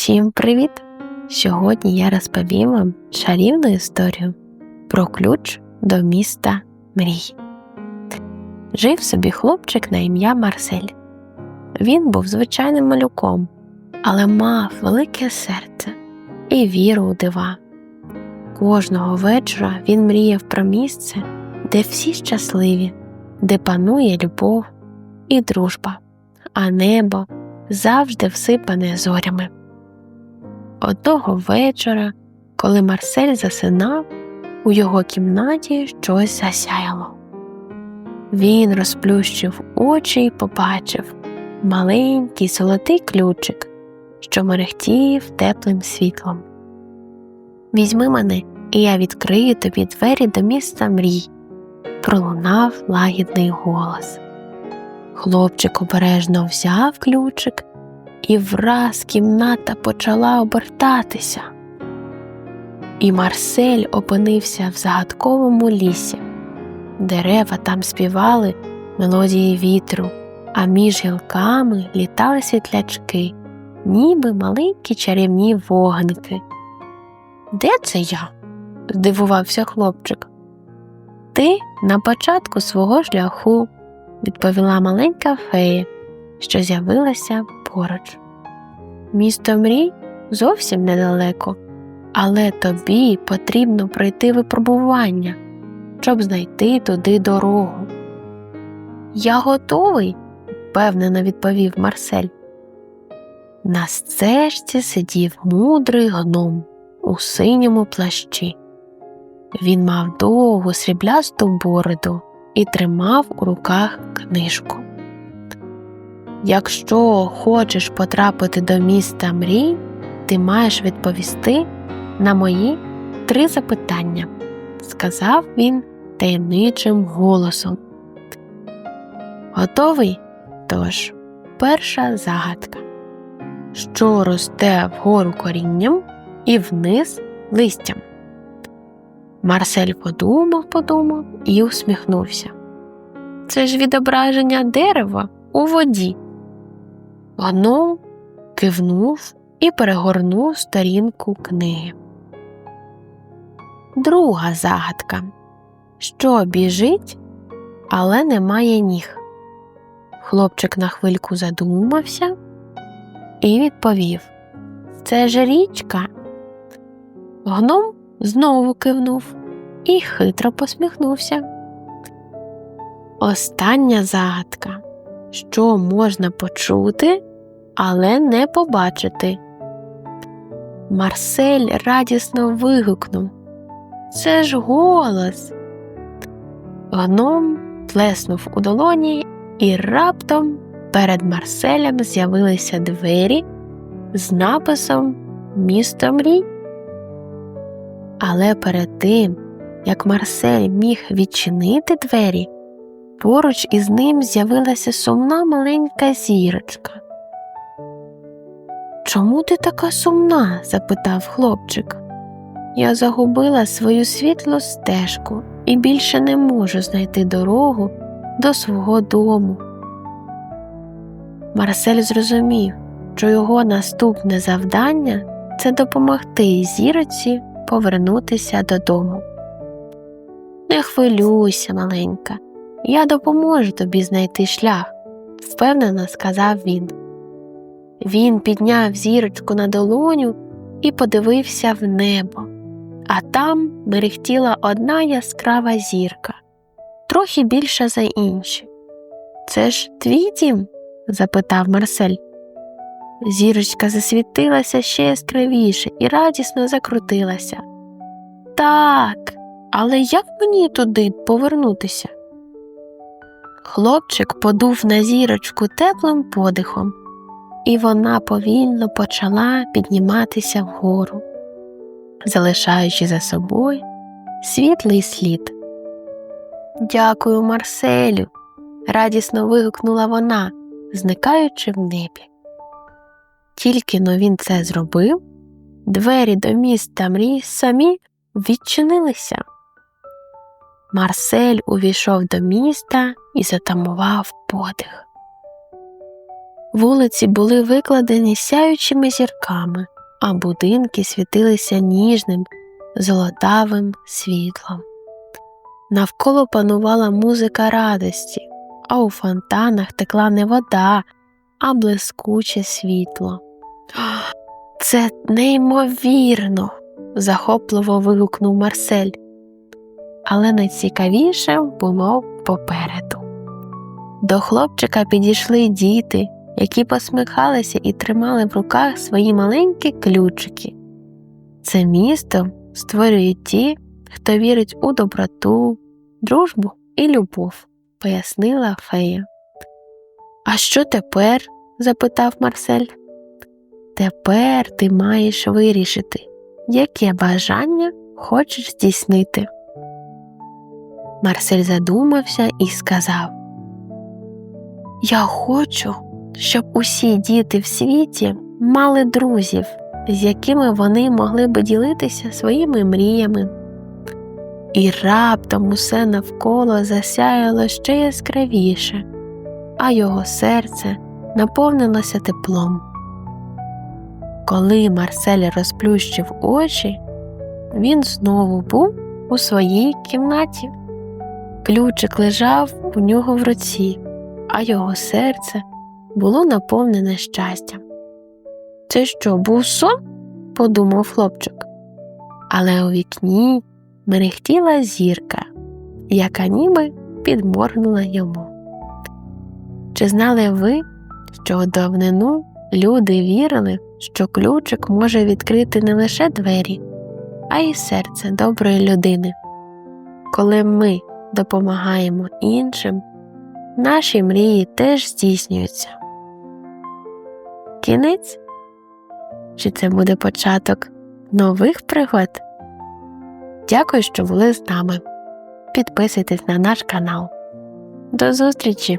Всім привіт! Сьогодні я розповім вам чарівну історію про ключ до міста мрій. Жив собі хлопчик на ім'я Марсель. Він був звичайним малюком, але мав велике серце і віру у дива. Кожного вечора він мріяв про місце, де всі щасливі, де панує любов і дружба, а небо завжди всипане зорями. Одного вечора, коли Марсель засинав, у його кімнаті щось засяяло. Він розплющив очі і побачив маленький золотий ключик, що мерехтів теплим світлом. Візьми мене, і я відкрию тобі двері до міста мрій, пролунав лагідний голос. Хлопчик обережно взяв ключик і враз кімната почала обертатися. І Марсель опинився в загадковому лісі. Дерева там співали мелодії вітру, а між гілками літали світлячки, ніби маленькі чарівні вогники. Де це я? здивувався хлопчик. Ти на початку свого шляху, відповіла маленька фея, що з'явилася поруч. Місто мрій зовсім недалеко, але тобі потрібно пройти випробування, щоб знайти туди дорогу. Я готовий, впевнено відповів Марсель. На стежці сидів мудрий гном у синьому плащі. Він мав довгу сріблясту бороду і тримав у руках книжку. Якщо хочеш потрапити до міста мрій, ти маєш відповісти на мої три запитання, сказав він таємничим голосом. Готовий? Тож, перша загадка. Що росте вгору корінням і вниз листям? Марсель подумав, подумав і усміхнувся. Це ж відображення дерева у воді. Гном кивнув і перегорнув сторінку книги. Друга загадка що біжить, але не має ніг. Хлопчик на хвильку задумався і відповів Це ж річка. Гном знову кивнув і хитро посміхнувся. Остання загадка що можна почути, але не побачити. Марсель радісно вигукнув Це ж голос. Гном плеснув у долоні, і раптом перед Марселем з'явилися двері з написом Місто мрій. Але перед тим, як Марсель міг відчинити двері, поруч із ним з'явилася сумна маленька зірочка. Чому ти така сумна? запитав хлопчик. Я загубила свою світлу стежку і більше не можу знайти дорогу до свого дому. Марсель зрозумів, що його наступне завдання це допомогти зіроці повернутися додому. Не хвилюйся, маленька, я допоможу тобі знайти шлях, впевнено сказав він. Він підняв зірочку на долоню і подивився в небо, а там мерехтіла одна яскрава зірка, трохи більша за інші. Це ж твій дім? запитав Марсель. Зірочка засвітилася ще яскравіше і радісно закрутилася. Так, але як мені туди повернутися? Хлопчик подув на зірочку теплим подихом, і вона повільно почала підніматися вгору, залишаючи за собою світлий слід. Дякую, Марселю, радісно вигукнула вона, зникаючи в небі. Тільки но він це зробив, двері до міста мрій самі відчинилися. Марсель увійшов до міста і затамував подих. Вулиці були викладені сяючими зірками, а будинки світилися ніжним, золотавим світлом. Навколо панувала музика радості, а у фонтанах текла не вода, а блискуче світло. Це неймовірно. захопливо вигукнув Марсель. Але найцікавіше було попереду. До хлопчика підійшли діти, які посміхалися і тримали в руках свої маленькі ключики. Це місто створюють ті, хто вірить у доброту, дружбу і любов, пояснила фея. А що тепер? запитав Марсель. Тепер ти маєш вирішити, яке бажання хочеш здійснити. Марсель задумався і сказав Я хочу, щоб усі діти в світі мали друзів, з якими вони могли би ділитися своїми мріями. І раптом усе навколо засяяло ще яскравіше, а його серце наповнилося теплом. Коли Марсель розплющив очі, він знову був у своїй кімнаті. Ключик лежав у нього в руці, а його серце було наповнене щастям. Це що, був сон? подумав хлопчик. Але у вікні мерехтіла зірка, яка ніби підморгнула йому. Чи знали ви, що у давнину люди вірили, що ключик може відкрити не лише двері, а й серце доброї людини? Коли ми допомагаємо іншим, наші мрії теж здійснюються. Кінець? Чи це буде початок нових пригод? Дякую, що були з нами. Підписуйтесь на наш канал. До зустрічі!